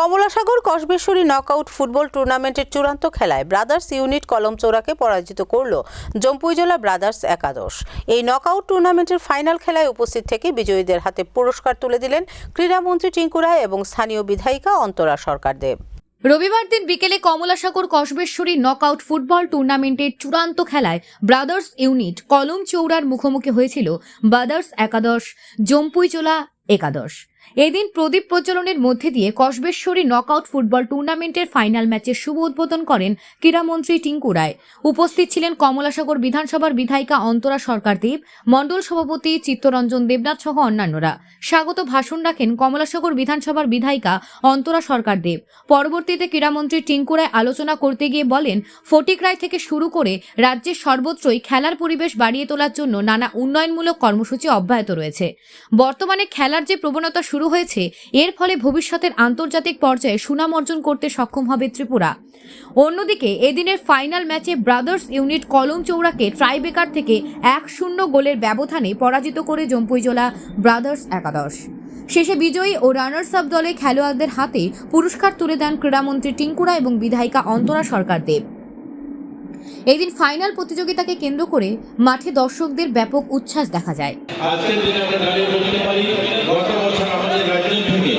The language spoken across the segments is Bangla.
কমলাসাগর কসবেশ্বরী নকআউট ফুটবল টুর্নামেন্টের চূড়ান্ত খেলায় ব্রাদার্স ইউনিট কলমচৌরাকে পরাজিত করল জম্পুইজলা ব্রাদার্স একাদশ। এই নকআউট টুর্নামেন্টের ফাইনাল খেলায় উপস্থিত থেকে বিজয়ীদের হাতে পুরস্কার তুলে দিলেন ক্রীড়ামন্ত্রী টিঙ্কুরায় এবং স্থানীয় বিধায়িকা অন্তরা সরকার দেব রবিবার দিন বিকেলে কমলাসাগর কসবেশ্বরী নকআউট ফুটবল টুর্নামেন্টের চূড়ান্ত খেলায় ব্রাদার্স ইউনিট কলম চৌড়ার মুখোমুখি হয়েছিল ব্রাদার্স একাদশ জম্পুইচোলা একাদশ। এদিন প্রদীপ প্রজ্বলনের মধ্যে দিয়ে কসবেশ্বরী নকআউট ফুটবল টুর্নামেন্টের ফাইনাল ম্যাচের শুভ উদ্বোধন করেন ক্রীড়ামন্ত্রী টিঙ্কু রায়। উপস্থিত ছিলেন কমলাসাগর বিধানসভার বিধায়িকা অন্তরা সরকার দেব মণ্ডল সভাপতি চিত্তরঞ্জন দেবনাথ সহ অন্যান্যরা। স্বাগত ভাষণ রাখেন কমলাসাগর বিধানসভার বিধায়িকা অন্তরা সরকার দেব পরবর্তীতে ক্রীড়ামন্ত্রী টিঙ্কু রায় আলোচনা করতে গিয়ে বলেন, ফটিক রায় থেকে শুরু করে রাজ্যের সর্বত্রই খেলার পরিবেশ বাড়িয়ে তোলার জন্য নানা উন্নয়নমূলক কর্মসূচি অব্যাহত রয়েছে। বর্তমানে খেলার যে প্রবণতা শুরু হয়েছে, এর ফলে ভবিষ্যতের আন্তর্জাতিক পর্যায়ে সুনাম অর্জন করতে সক্ষম হবে ত্রিপুরা। অন্যদিকে, এদিনের ফাইনাল ম্যাচে ব্রাদার্স ইউনিট কলম চৌড়াকে ট্রাইবেকার থেকে এক শূন্য গোলের ব্যবধানে পরাজিত করে জম্পুইজলা ব্রাদার্স একাদশ। শেষে বিজয়ী ও রানার্স আপ দলে খেলোয়াড়দের হাতে পুরস্কার তুলে দেন ক্রীড়ামন্ত্রী টিঙ্কুরা এবং বিধায়িকা অন্তরা সরকার দেব এদিন ফাইনাল প্রতিযোগিতাকে কেন্দ্র করে মাঠে দর্শকদের ব্যাপক উচ্ছ্বাস দেখা যায়। দিনে আমরা বলতে পারি, গত বছর আমাদের রাজ্য থেকে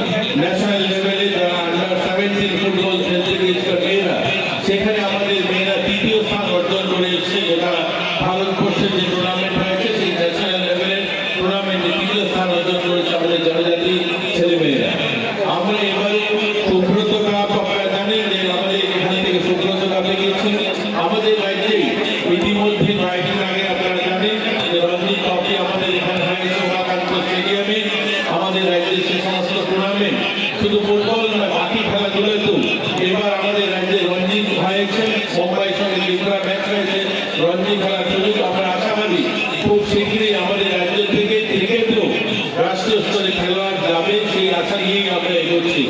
জাতীয় স্তরে খেলোয়াড় গ্রামে সেই আশা নিয়েই আমরা এগোচ্ছি।